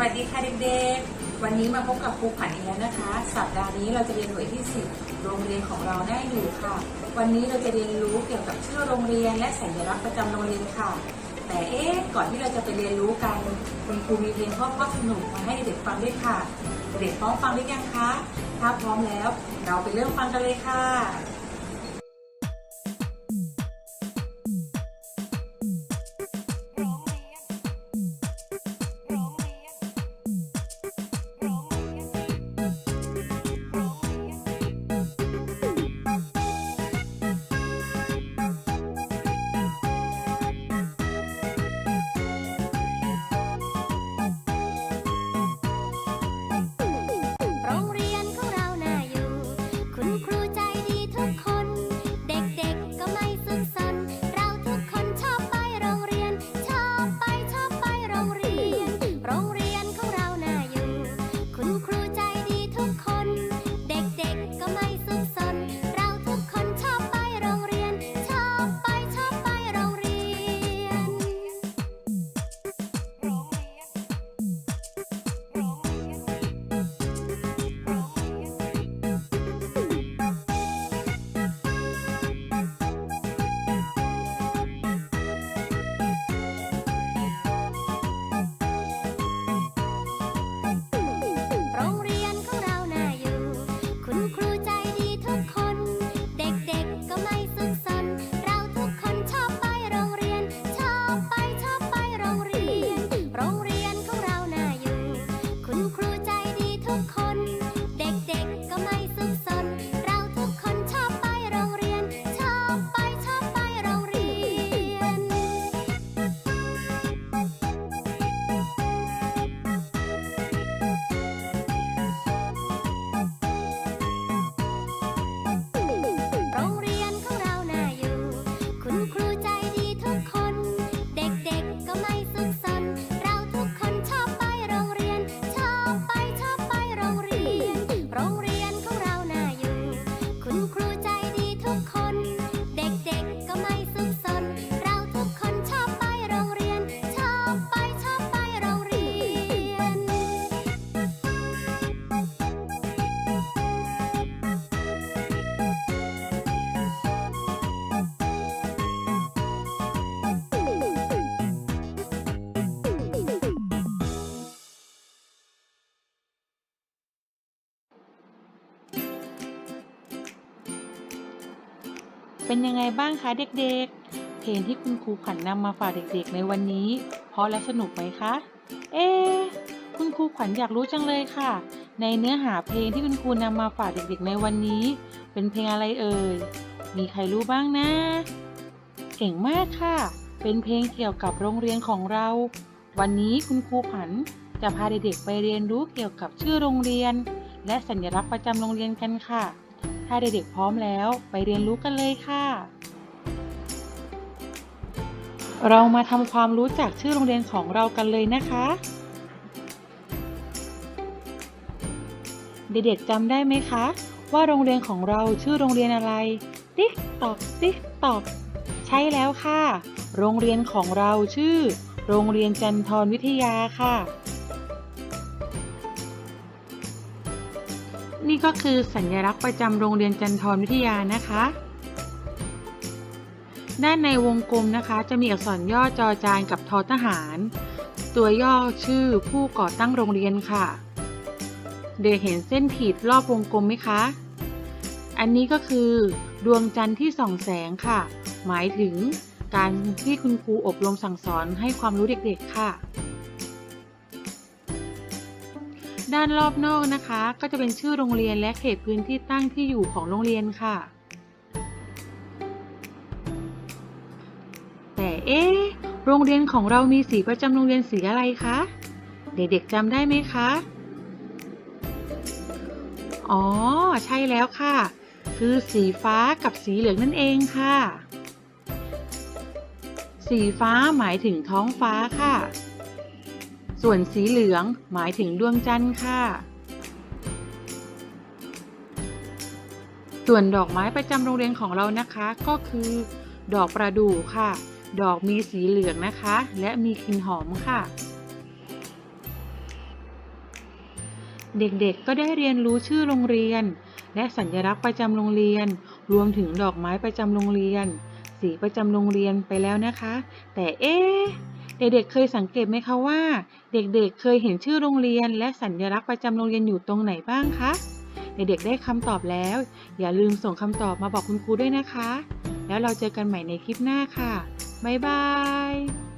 วัสดีค่ะเด็กๆ วันนี้มาพบกับครูขวัญอีกแล้วนะคะ สัปดาห์นี้เราจะเรียนหน่วยที่ 10 โรงเรียนของเราได้อยู่ค่ะ วันนี้เราจะเรียนรู้เกี่ยวกับชื่อโรงเรียนและสัญลักษณ์ประจำโรงเรียนค่ะ แต่เอ๊ะ ก่อนที่เราจะไปเรียนรู้กัน คุณครูมีเพลงเพราะๆสนุกมาให้เด็กฟังด้วยค่ะ เด็กพร้อมฟังหรือยังคะ ถ้าพร้อมแล้ว เราไปเริ่มฟังกันเลยค่ะ เป็นยังไงบ้างคะเด็กๆ เพลงที่คุณครูขวัญนำมาฝากเด็กๆ ในวันนี้เพราะและสนุกไหมคะ เอ๊คุณครูขวัญอยากรู้จังเลยค่ะ ในเนื้อหาเพลงที่คุณครูนำมาฝากเด็กๆ ในวันนี้ เป็นเพลงอะไรเอ่ย มีใครรู้บ้างนะ เก่งมากค่ะ เป็นเพลงเกี่ยวกับโรงเรียนของเรา วันนี้คุณครูขวัญจะพาเด็กๆ ไปเรียนรู้เกี่ยวกับชื่อโรงเรียน และสัญลักษณ์ประจำโรงเรียนกันค่ะ ถ้าเด็กๆพร้อมแล้วไปเรียนรู้กันเลยค่ะ เรามาทำความรู้จักชื่อโรงเรียนของเรากันเลยนะคะ เด็กๆจำได้ไหมคะ ว่าโรงเรียนของเราชื่อโรงเรียนอะไร ติ๊กตอกติ๊กตอกใช่แล้วค่ะ โรงเรียนของเราชื่อ โรงเรียนจันทรวิทยาค่ะ นี่ก็คือสัญลักษณ์ประจำโรงเรียนจันทรวิทยานะคะ ด้านในวงกลมนะคะ จะมีอักษรย่อจอจานกับทอทหาร ตัวย่อชื่อผู้ก่อตั้งโรงเรียนค่ะ เดเห็นเส้นขีดรอบวงกลมไหมคะ อันนี้ก็คือดวงจันทร์ที่ส่องแสงค่ะ หมายถึงการที่คุณครูอบรมสั่งสอนให้ความรู้เด็กๆค่ะานรอบนอกนะคะ ก็จะเป็นชื่อโรงเรียนและเขตพื้นที่ตั้งที่อยู่ของโรงเรียนค่ะ แต่เอ๊โรงเรียนของเรามีสีประจำโรงเรียนสีอะไรคะ เด็กๆจำได้ไหมคะ อ๋อ ใช่แล้วค่ะ คือสีฟ้ากับสีเหลืองนั่นเองค่ะ สีฟ้าหมายถึงท้องฟ้าค่ะ ส่วนสีเหลืองหมายถึงดวงจันทร์ค่ะ ส่วนดอกไม้ประจำโรงเรียนของเรานะคะก็คือ ดอกประดู่ค่ะ ดอกมีสีเหลืองนะคะ และมีกลิ่นหอมค่ะ เด็กๆก็ได้เรียนรู้ชื่อโรงเรียน และสัญลักษณ์ประจำโรงเรียน รวมถึงดอกไม้ประจำโรงเรียน สีประจำโรงเรียนไปแล้วนะคะ แต่เอ๊ะ เด็กๆเคยสังเกตไหมคะว่า เด็กๆเคยเห็นชื่อโรงเรียน และสัญลักษณ์ประจำโรงเรียนอยู่ตรงไหนบ้างคะเด็กๆได้คำตอบแล้ว อย่าลืมส่งคำตอบมาบอกคุณครูด้วยนะคะ แล้วเราเจอกันใหม่ในคลิปหน้าค่ะบ๊ายบาย